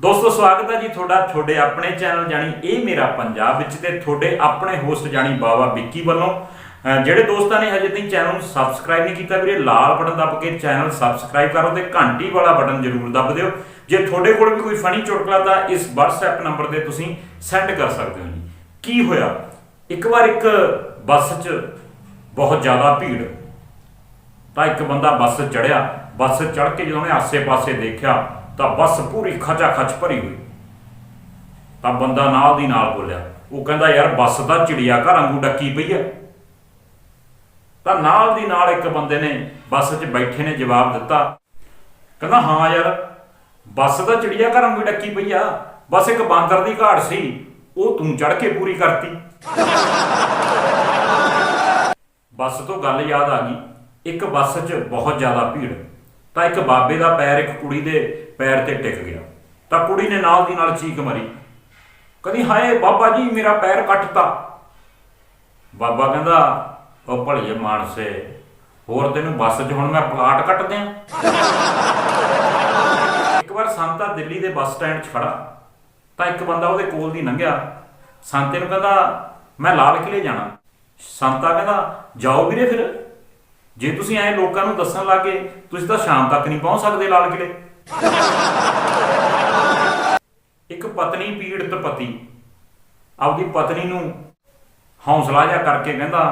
ਦੋਸਤੋ, ਸਵਾਗਤ ਹੈ ਜੀ ਤੁਹਾਡਾ, ਤੁਹਾਡੇ ਆਪਣੇ ਚੈਨਲ ਜਾਨੀ ਇਹ ਮੇਰਾ ਪੰਜਾਬ ਵਿੱਚ ਤੇ ਤੁਹਾਡੇ ਆਪਣੇ ਹੋਸਟ ਜਾਨੀ ਬਾਬਾ ਵਿੱਕੀ ਵੱਲੋਂ। ਜਿਹੜੇ ਦੋਸਤਾਂ ਨੇ ਹਜੇ ਤਾਈਂ ਚੈਨਲ ਨੂੰ ਸਬਸਕ੍ਰਾਈਬ ਨਹੀਂ ਕੀਤਾ ਵੀਰੇ, ਲਾਲ ਬਟਨ ਦੱਬ ਕੇ ਚੈਨਲ ਸਬਸਕ੍ਰਾਈਬ ਕਰੋ ਤੇ ਘੰਟੀ ਵਾਲਾ ਬਟਨ ਜ਼ਰੂਰ ਦੱਬ ਦਿਓ। ਜੇ ਤੁਹਾਡੇ ਕੋਲ ਵੀ ਕੋਈ ਫਨੀ ਚੁਟਕਲਾ ਤਾਂ ਇਸ WhatsApp ਨੰਬਰ ਤੇ ਤੁਸੀਂ ਸੈਂਡ ਕਰ ਸਕਦੇ ਹੋ ਜੀ। ਕੀ ਹੋਇਆ? ਇੱਕ ਵਾਰ ਇੱਕ ਬੱਸ 'ਚ ਬਹੁਤ ਜ਼ਿਆਦਾ ਭੀੜ, ਤਾਂ ਇੱਕ ਬੰਦਾ ਬੱਸ ਚੜਿਆ ਬੱਸ ਚੜ ਕੇ ਜਦੋਂ ਉਹਨੇ ਆਸੇ-ਪਾਸੇ ਦੇਖਿਆ ਤਾਂ ਬੱਸ ਪੂਰੀ ਖਚਾ ਖਚ ਭਰੀ ਹੋਈ। ਤਾਂ ਬੰਦਾ ਨਾਲ ਦੀ ਨਾਲ ਬੋਲਿਆ, ਉਹ ਕਹਿੰਦਾ, ਯਾਰ, ਬੱਸ ਦਾ ਚਿੜੀਆ ਘਰ ਵਾਂਗੂ ਡੱਕੀ ਪਈ ਐ ਤਾਂ ਨਾਲ ਦੀ ਨਾਲ ਇੱਕ ਬੰਦੇ ਨੇ ਬੱਸ 'ਚ ਬੈਠੇ ਨੇ, ਜਵਾਬ ਦਿੱਤਾ। ਕਹਿੰਦਾ, ਹਾਂ ਯਾਰ, ਬੱਸ ਦਾ ਚਿੜੀਆ ਘਰ ਵਾਂਗੂ ਡੱਕੀ ਪਈ ਆ। ਬਸ ਇੱਕ ਬਾਂਦਰ ਦੀ ਘਾਟ ਸੀ, ਉਹ ਤੂੰ ਚੜ ਕੇ ਪੂਰੀ ਕਰਤੀ। ਬੱਸ ਤੋਂ ਗੱਲ ਯਾਦ ਆ ਗਈ। ਇੱਕ ਬੱਸ 'ਚ ਬਹੁਤ ਜ਼ਿਆਦਾ ਭੀੜ। ਤਾਂ ਇੱਕ ਬਾਬੇ ਦਾ ਪੈਰ ਇੱਕ ਕੁੜੀ ਦੇ ਪੈਰ ਤੇ ਟਿਕ ਗਿਆ। ਤਾਂ ਕੁੜੀ ਨੇ ਨਾਲ ਦੀ ਨਾਲ ਚੀਕ ਮਾਰੀ। ਕਹਿੰਦੀ, ਹਾਏ ਬਾਬਾ ਜੀ, ਮੇਰਾ ਪੈਰ ਕੱਟਤਾ। ਬਾਬਾ ਕਹਿੰਦਾ, ਉਹ ਭਲੀਏ ਮਾਨਸੇ ਹੋਰ ਤੈਨੂੰ ਬੱਸ 'ਚ ਹੁਣ ਮੈਂ ਪਲਾਟ ਕੱਟ ਦਿਆਂ ਇੱਕ ਵਾਰ ਸੰਤਾ ਦਿੱਲੀ ਦੇ ਬੱਸ ਸਟੈਂਡ 'ਚ ਖੜਾ। ਤਾਂ ਇੱਕ ਬੰਦਾ ਉਹਦੇ ਕੋਲ ਦੀ ਲੰਘਿਆ। ਸੰਤੇ ਨੂੰ ਕਹਿੰਦਾ, ਮੈਂ ਲਾਲ ਕਿਲੇ ਜਾਣਾ। ਸੰਤਾ ਕਹਿੰਦਾ, ਜਾਓ ਵੀਰੇ ਫਿਰ। ਜੇ ਤੁਸੀਂ ਐਂ ਲੋਕਾਂ ਨੂੰ ਦੱਸਣ ਲੱਗੇ ਤੁਸੀਂ ਤਾਂ ਸ਼ਾਮ ਤੱਕ ਨਹੀਂ ਪਹੁੰਚ ਸਕਦੇ ਲਾਲ ਕਿਲੇ ਇੱਕ ਪਤਨੀ ਪੀੜਤ ਪਤੀ, ਆਪਦੀ ਪਤਨੀ ਨੂੰ ਹੌਸਲਾ ਜਿਹਾ ਕਰਕੇ ਕਹਿੰਦਾ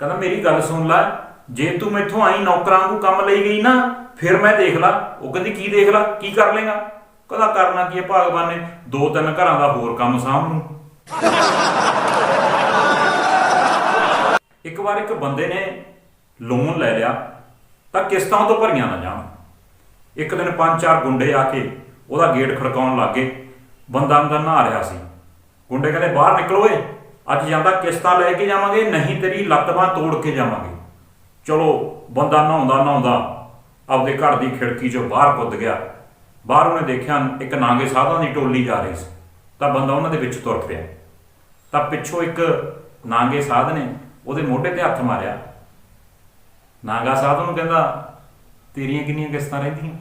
ਕਹਿੰਦਾ, ਮੇਰੀ ਗੱਲ ਸੁਣ ਲੈ, ਜੇ ਤੂੰ ਮੈਥੋਂ ਆਈ ਨੌਕਰਾਂ ਨੂੰ ਕੰਮ ਲਈ ਗਈ ਨਾ, ਫਿਰ ਮੈਂ ਦੇਖ ਲਾ। ਉਹ ਕਹਿੰਦੀ, ਕੀ ਦੇਖ ਲਾ? ਕੀ ਕਰ ਲੇਗਾ? ਕਹਿੰਦਾ, ਕਰਨਾ ਕੀ ਹੈ ਭਗਵਾਨ ਨੇ? ਦੋ ਤਿੰਨ ਘਰਾਂ ਦਾ ਹੋਰ ਕੰਮ ਸਾਂਭ ਨੂੰ ਇੱਕ ਵਾਰ ਇੱਕ ਬੰਦੇ ਨੇ ਲੋਨ ਲੈ ਲਿਆ, ਤਾਂ ਕਿਸ਼ਤਾਂ ਤੋਂ ਭਰੀਆਂ ਨਾ ਜਾਣ। ਇੱਕ ਦਿਨ ਪੰਜ ਚਾਰ ਗੁੰਡੇ ਆ ਕੇ ਉਹਦਾ ਗੇਟ ਖੜਕਾਉਣ ਲੱਗੇ ਬੰਦਾ ਅੰਦਰ ਨਹਾ ਰਿਹਾ ਸੀ। ਗੁੰਡੇ ਕਹਿੰਦੇ, ਬਾਹਰ ਨਿਕਲੋ ਓਏ, ਅੱਜ ਜਾਂਦਾ ਕਿਸ਼ਤਾਂ ਲੈ ਕੇ ਜਾਵਾਂਗੇ, ਨਹੀਂ ਤੇਰੀ ਲੱਤ ਬਾਂਹ ਤੋੜ ਕੇ ਜਾਵਾਂਗੇ। ਚਲੋ, ਬੰਦਾ ਨਹਾਉਂਦਾ ਨਹਾਉਂਦਾ ਆਪਦੇ ਘਰ ਦੀ ਖਿੜਕੀ ਚੋਂ ਬਾਹਰ ਕੁੱਦ ਗਿਆ। ਬਾਹਰ ਉਹਨੇ ਦੇਖਿਆ ਇੱਕ ਨਾਂਗੇ ਸਾਧਾਂ ਦੀ ਟੋਲੀ ਜਾ ਰਹੀ ਸੀ। ਤਾਂ ਬੰਦਾ ਉਹਨਾਂ ਦੇ ਵਿੱਚ ਤੁਰ ਪਿਆ। ਤਾਂ ਪਿੱਛੋਂ ਇੱਕ ਨਾਂਗੇ ਸਾਧ ਨੇ ਉਹਦੇ ਮੋਢੇ ਤੇ ਹੱਥ ਮਾਰਿਆ। ਨਾਗਾ ਸਾਧ ਨੂੰ ਕਹਿੰਦਾ, ਤੇਰੀਆਂ ਕਿੰਨੀਆਂ ਕਿਸ਼ਤਾਂ ਰਹਿੰਦੀਆਂ?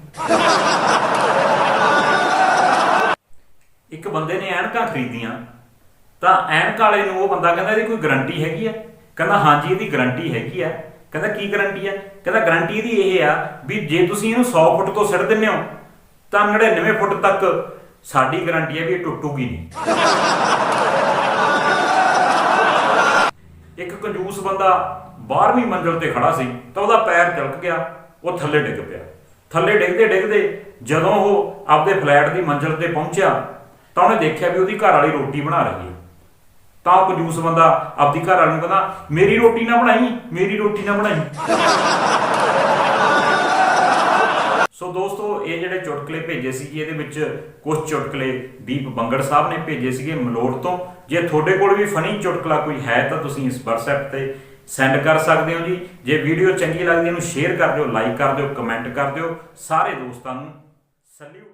ਇੱਕ ਬੰਦੇ ਨੇ ਐਨਕਾਂ ਖਰੀਦੀਆਂ, ਤਾਂ ਐਨਕ ਵਾਲੇ ਨੂੰ ਉਹ ਬੰਦਾ ਕਹਿੰਦਾ, ਇਹਦੀ ਕੋਈ ਗਾਰੰਟੀ ਹੈਗੀ ਆ? ਕਹਿੰਦਾ, ਹਾਂਜੀ, ਇਹਦੀ ਗਾਰੰਟੀ ਹੈਗੀ ਆ। ਕਹਿੰਦਾ, ਕੀ ਗਾਰੰਟੀ ਆ? ਕਹਿੰਦਾ ਗਾਰੰਟੀ ਇਹਦੀ ਇਹ ਆ ਵੀ ਜੇ ਤੁਸੀਂ ਇਹਨੂੰ 100 ਫੁੱਟ ਤੋਂ ਸਿੱਟ ਦਿੰਦੇ ਹੋ, ਤਾਂ 99 ਫੁੱਟ ਤੱਕ ਸਾਡੀ ਗਾਰੰਟੀ ਹੈ ਵੀ ਇਹ ਟੁੱਟੂਗੀ ਨਹੀਂ। ਇੱਕ ਕੰਜੂਸ ਬੰਦਾ 12ਵੀਂ ਮੰਜ਼ਲ ਤੇ ਖੜਾ ਸੀ ਤਾਂ ਉਹਦਾ ਪੈਰ ਚਲਕ ਗਿਆ, ਉਹ ਥੱਲੇ ਡਿੱਗ ਪਿਆ। ਥੱਲੇ ਡਿੱਗਦੇ ਡਿੱਗਦੇ ਜਦੋਂ ਉਹ ਆਪਦੇ ਫਲੈਟ ਦੀ ਮੰਜ਼ਲ ਤੇ ਪਹੁੰਚਿਆ ਤਾਂ ਉਹਨੇ ਦੇਖਿਆ ਵੀ ਉਹਦੀ ਘਰ ਵਾਲੀ ਰੋਟੀ ਬਣਾ ਰਹੀ ਹੈ। ਤਾਂ ਉਹ ਕੰਜੂਸ ਬੰਦਾ ਆਪਦੀ ਘਰ ਵਾਲੀ ਨੂੰ ਕਹਿੰਦਾ, ਮੇਰੀ ਰੋਟੀ ਨਾ ਬਣਾਈ, ਮੇਰੀ ਰੋਟੀ ਨਾ ਬਣਾਈ। ਸੋ ਦੋਸਤੋ, ਇਹ ਜਿਹੜੇ ਚੁਟਕਲੇ ਭੇਜੇ ਸੀ ਇਹਦੇ ਵਿੱਚ ਕੁਝ ਚੁਟਕਲੇ ਦੀਪ ਬੰਗੜ ਸਾਹਿਬ ਨੇ ਭੇਜੇ ਸੀਗੇ ਮਲੋਟ ਤੋਂ। ਜੇ ਤੁਹਾਡੇ ਕੋਲ ਵੀ ਫਨੀ ਚੁਟਕਲਾ ਕੋਈ ਹੈ ਤਾਂ ਤੁਸੀਂ ਇਸ WhatsApp ਤੇ ਸੈਂਡ ਕਰ ਸਕਦੇ ਹੋ ਜੀ। ਜੇ ਵੀਡੀਓ ਚੰਗੀ ਲੱਗਦੀ ਹੈ, ਇਹਨੂੰ ਸ਼ੇਅਰ ਕਰ ਦਿਓ, ਲਾਈਕ ਕਰ ਦਿਓ, ਕਮੈਂਟ ਕਰ ਦਿਓ। ਸਾਰੇ ਦੋਸਤਾਂ ਨੂੰ ਸੈਲੂਟ